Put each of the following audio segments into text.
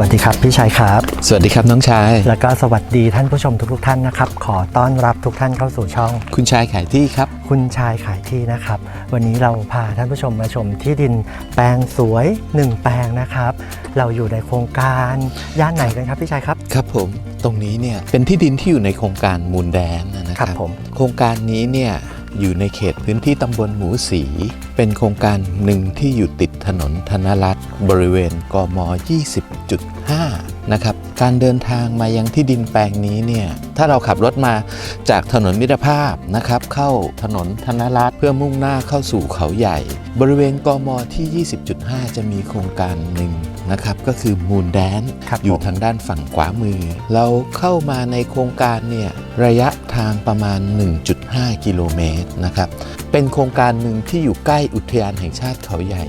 วัสดีครับพี่ชายครับ สวัสดีครับน้องชาย แล้วก็สวัสดีท่านผู้ชมทุกๆท่านนะครับ ขอต้อนรับทุกท่านเข้าสู่ช่อง คุณชายขายที่ครับ คุณชายขายที่นะครับ วันนี้เราพาท่านผู้ชมมาชมที่ดินแปลงสวย 1 แปลงนะครับ เราอยู่ในโครงการย่านไหนกันครับพี่ชายครับ ครับผมตรงนี้เนี่ยเป็นที่ดินที่อยู่ในโครงการมูลแดนนะคครัรับบผม โครงการนี้เนี่ย อยู่ในเขตพื้นที่ตำบลหมูสี เป็นโครงการหนึ่งที่อยู่ติดถนนธนรัตน์บริเวณกม 20.5 นะครับ การเดินทางมายังที่ดินแปลงนี้เนี่ย ถ้าเราขับรถมาจากถนนมิตรภาพนะครับ เข้าถนนธนรัตน์เพื่อมุ่งหน้าเข้าสู่เขาใหญ่ บริเวณกมที่ 20.5 จะมีโครงการหนึ่งนะครับ ก็คือมูลแดนครับอยู่ผมทางด้านฝั่งขวามือ เราเข้ามาในโครงการเนี่ยระยะ ทางประมาณ 1.5 กิโลเมตรนะครับเป็นโครงการหนึ่งที่อยู่ใกล้อุทยานแห่งชาติเขาใหญ่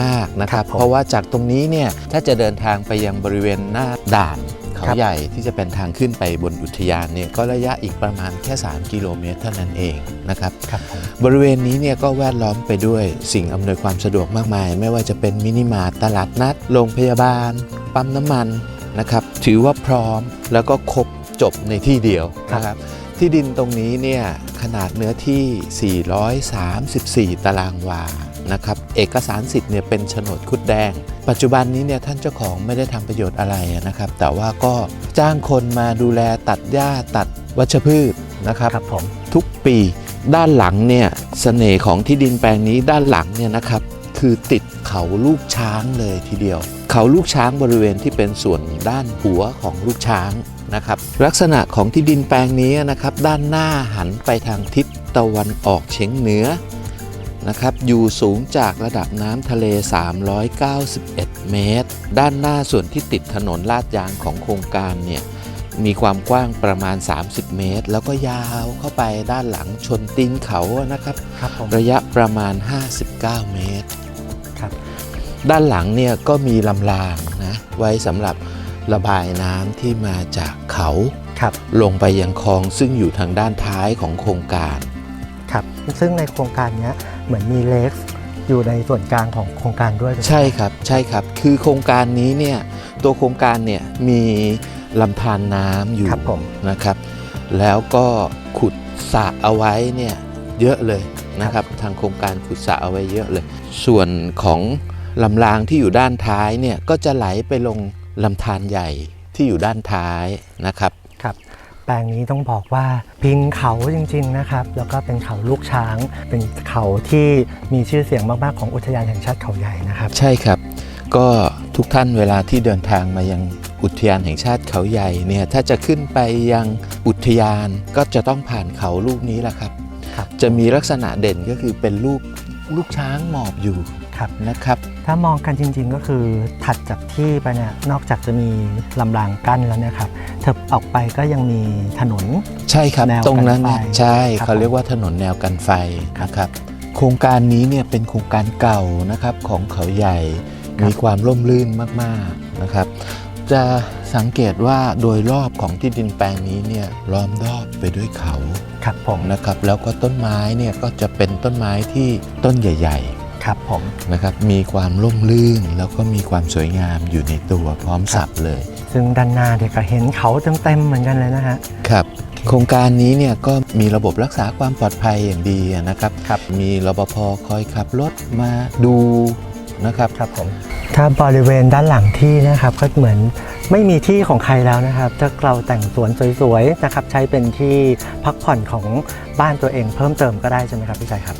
มากๆนะครับครับผมเพราะว่าจากตรงนี้เนี่ยถ้าจะเดินทางไปยังบริเวณหน้าด่านเขาครับใหญ่ที่จะเป็นทางขึ้นไปบนอุทยานเนี่ยก็ระยะอีกประมาณแค่ 3 กิโลเมตรเท่านั้นเองนะครับครับผมบริเวณนี้เนี่ยก็แวดล้อมไปด้วยสิ่งอำนวยความสะดวกมากมาย ไม่ว่าจะเป็นมินิมาร์ทตลาดนัด โรงพยาบาล ปั๊มน้ำมันนะครับถือว่าพร้อมแล้วก็ครบจบในที่เดียวนะครับ ที่ดินตรงนี้เนี่ยขนาดเนื้อที่ 434 ตารางวานะครับเอกสารสิทธิ์เนี่ยเป็นโฉนดคุดแดง ปัจจุบันนี้เนี่ยท่านเจ้าของไม่ได้ทำประโยชน์อะไรนะครับ แต่ว่าก็จ้างคนมาดูแลตัดหญ้าตัดวัชพืชนะครับครับผมทุกปีด้านหลังเนี่ยเสน่ห์ของที่ดินแปลงนี้ด้านหลังเนี่ยนะครับคือติดเขาลูกช้างเลยทีเดียว เขาลูกช้างบริเวณที่เป็นส่วนด้านหัวของลูกช้าง นะครับ ลักษณะของที่ดินแปลงนี้นะครับ ด้านหน้าหันไปทางทิศตะวันออกเฉียงเหนือนะครับ อยู่สูงจากระดับน้ำทะเล 391 เมตร ด้านหน้าส่วนที่ติดถนนลาดยางของโครงการเนี่ยมีความกว้างประมาณ 30 เมตร แล้วก็ยาวเข้าไปด้านหลังชนตีนเขาอะนะครับครับผมระยะประมาณ 59 เมตรครับด้านหลังเนี่ยก็มีลำรางนะไว้สำหรับ ระบายน้ำที่มาจากเขาครับลงไปยังคลองซึ่งอยู่ทางด้านท้ายของโครงการครับซึ่งในโครงการเนี้ยเหมือนมีเลกอยู่ในส่วนกลางของโครงการด้วยถูกไหมใช่ครับใช่ครับ คือโครงการนี้เนี่ยตัวโครงการเนี่ยมีลำธารน้ำอยู่ครับผมนะครับ แล้วก็ขุดสระเอาไว้เนี่ยเยอะเลยนะครับทางโครงการขุดสระเอาไว้เยอะเลย ส่วนของลำรางที่อยู่ด้านท้ายเนี่ยก็จะไหลไปลง ลำธารใหญ่ที่อยู่ด้านท้ายนะครับครับแปลงนี้ต้องบอกว่าพิงเขาจริง ๆนะครับ แล้วก็เป็นเขาลูกช้าง เป็นเขาที่มีชื่อเสียงมากๆของอุทยานแห่งชาติเขาใหญ่นะครับ ใช่ครับ ก็ทุกท่านเวลาที่เดินทางมายังอุทยานแห่งชาติเขาใหญ่เนี่ยถ้าจะขึ้นไปยังอุทยานก็จะต้องผ่านเขาลูกนี้แหละครับครับจะมีลักษณะเด่นก็คือเป็นรูป ลูกช้างหมอบอยู่ครับ นะครับ ถ้ามองกันจริงๆก็คือถัดจากที่ไปเนี่ยนอกจากจะมีลำรางกั้นแล้วเนี่ยครับเถิบออกไปก็ยังมีถนน ใช่ครับแนวตรงนั้นเนี่ยกันไฟใช่ครับเขาเรียกว่าถนนแนวกันไฟนะครับ โครงการนี้เนี่ยเป็นโครงการเก่านะครับของเขาใหญ่มีความร่มรื่นมากๆนะครับ จะสังเกตว่าโดยรอบของที่ดินแปลงนี้เนี่ยล้อมรอบไปด้วยเขาครับผมนะครับ แล้วก็ต้นไม้เนี่ยก็จะเป็นต้นไม้ที่ต้นใหญ่ครับผมๆนะครับมีความร่มรื่นแล้วก็มีความสวยงามอยู่ในตัวพร้อมสับเลย ซึ่งด้านหน้าเด็กก็เห็นเขาเต็มๆเหมือนกันเลยนะฮะครับโครงการนี้เนี่ยก็มีระบบรักษาความปลอดภัยอย่างดีนะครับครับมีรปภคอยขับรถมาดูนะครับครับผม ถ้าบริเวณด้านหลังที่นะครับก็เหมือนไม่มีที่ของใครแล้วนะครับ ถ้าเราแต่งสวนสวยๆนะครับ ใช้เป็นที่พักผ่อนของบ้านตัวเองเพิ่มเติมก็ได้ใช่ไหมครับพี่ชัยครับ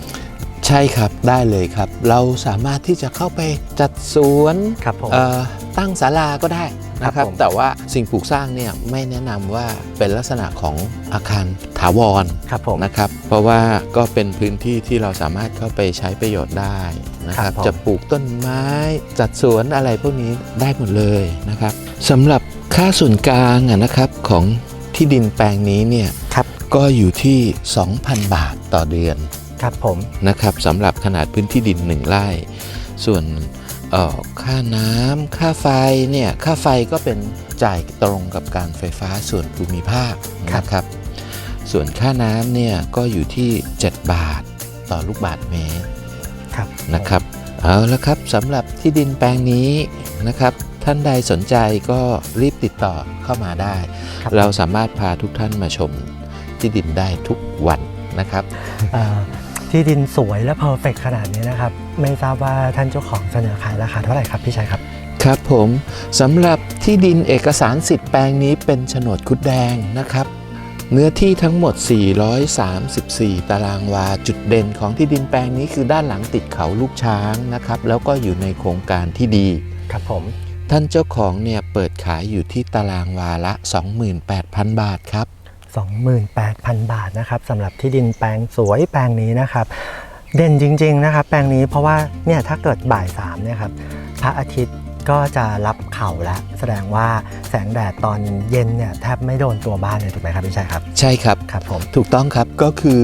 ใช่ครับได้เลยครับ เราสามารถที่จะเข้าไปจัดสวนครับผม เอ่อตั้งศาลาก็ได้ นะครับผมแต่ว่าสิ่งปลูกสร้างเนี่ยไม่แนะนำว่าเป็นลักษณะของอาคารถาวรครับผมนะครับ เพราะว่าก็เป็นพื้นที่ที่เราสามารถเข้าไปใช้ประโยชน์ได้นะคครัรับบผมจะปลูกต้นไม้จัดสวนอะไรพวกนี้ได้หมดเลยนะครับสำหรับค่าส่วนกลางอะนะครับของที่ดินแปลงนี้เนี่ยครับก็อยู่ที่ 2,000 บาทต่อเดือนครับผมนะครับสำหรับขนาดพื้นที่ดิน 1ไร่ส่วนเอ่อ ค่าน้ำค่าไฟเนี่ยค่าไฟก็เป็นจ่ายตรงกับการไฟฟ้าส่วนภูมิภาคนะครับ ส่วนค่าน้ำเนี่ยก็อยู่ที่ 7 บาทต่อลูกบาทเมตรครับนะครับเอาละครับสำหรับที่ดินแปลงนี้นะครับ ท่านใดสนใจก็รีบติดต่อเข้ามาได้ครับเราสามารถพาทุกท่านมาชมที่ดินได้ทุกวันนะครับเอ่อ ที่ดินสวยและเพอร์เฟกขนาดนี้นะครับ ไม่ทราบว่าท่านเจ้าของเสนอขายราคาเท่าไหร่ครับพี่ชัยครับ ครับผมสำหรับที่ดินเอกสารสิทธิ์แปลงนี้เป็นโฉนดคุดแดงนะครับเนื้อที่ทั้งหมด 434 ตารางวา จุดเด่นของที่ดินแปลงนี้คือด้านหลังติดเขาลูกช้างนะครับ แล้วก็อยู่ในโครงการที่ดี ครับผม ท่านเจ้าของเนี่ยเปิดขายอยู่ที่ตารางวาละ 28,000 บาทครับ 28,000 บาทนะครับสำหรับที่ดินแปลงสวยแปลงนี้นะครับเด่นจริงๆนะครับแปลงนี้เพราะว่าเนี่ยถ้าเกิดบ่ายสามเนี่ยครับพระอาทิตย์ก็จะรับเขาแล้ว แสดงว่าแสงแดดตอนเย็นเนี่ยแทบไม่โดนตัวบ้านเลยถูกไหมครับพี่ชัยครับ ใช่ครับครับผมถูกต้องครับก็คือ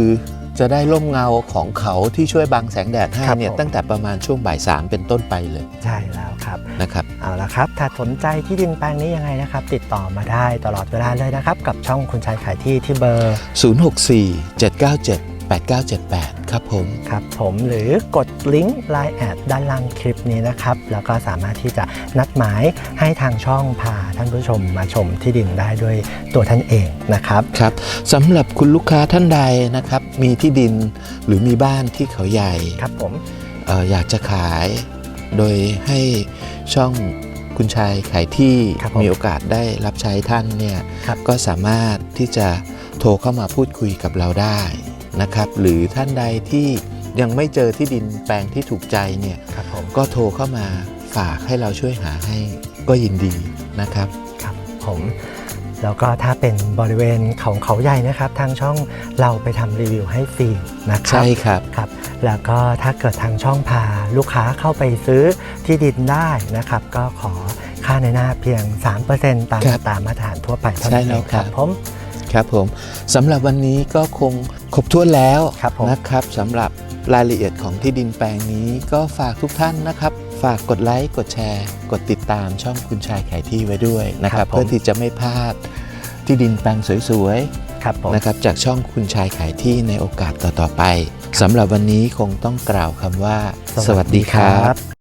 จะได้ร่มเงาของเขาที่ช่วยบังแสงแดดให้ครับเนี่ยผม ตั้งแต่ประมาณช่วงบ่ายสามเป็นต้นไปเลยใช่แล้วครับ นะครับ เอาละครับ ถ้าสนใจที่ดินแปลงนี้ยังไงนะครับ ติดต่อมาได้ตลอดเวลาเลยนะครับ กับช่องคุณชัยขายที่ที่เบอร์ 064 797 8978 ครับผมครับผมหรือกดลิงก์ Line แอดด้านล่างคลิปนี้นะครับ แล้วก็สามารถที่จะนัดหมายให้ทางช่องพาท่านผู้ชมมาชมที่ดินได้ด้วยตัวท่านเองนะครับครับสำหรับคุณลูกค้าท่านใดนะครับ มีที่ดินหรือมีบ้านที่เขาใหญ่ครับผมเอออยากจะขาย โดยให้ช่องคุณชายขายที่ครับผม มีโอกาสได้รับใช้ท่านเนี่ยครับ ก็สามารถที่จะโทรเข้ามาพูดคุยกับเราได้ นะครับ หรือท่านใดที่ยังไม่เจอที่ดินแปลงที่ถูกใจเนี่ยครับผมก็โทรเข้ามาฝากให้เราช่วยหาให้ก็ยินดีนะครับครับผมแล้วก็ถ้าเป็นบริเวณเขาเขาใหญ่นะครับ ทางช่องเราไปทำรีวิวให้ฟรีนะครัใช่ครับครับ แล้วก็ถ้าเกิดทางช่องพาลูกค้าเข้าไปซื้อที่ดินได้นะครับ ก็ขอค่าในหน้าเพียง 3%ตามครับตามมาตรฐานทั่วไปเท่าใช่นั้นแล้เอวงคครัรับบผมครับผมสำหรับวันนี้ก็คงคร บถ้วนแล้วครับผมนะครับสำหรับรายละเอียดของที่ดินแปลงนี้ก็ฝากทุกท่านนะครับ ฝากกดไลค์กดแชร์ กดติดตามช่องคุณชายขายที่ไว้ด้วยนะครับครับผมเพื่อที่จะไม่พลาดที่ดินแปลงสวยครับผมๆนะครับจากช่องคุณชายขายที่ในโอกาสต่อๆไปสำหรับวันนี้คงต้องกล่าวคำว่า สวัสดีครับ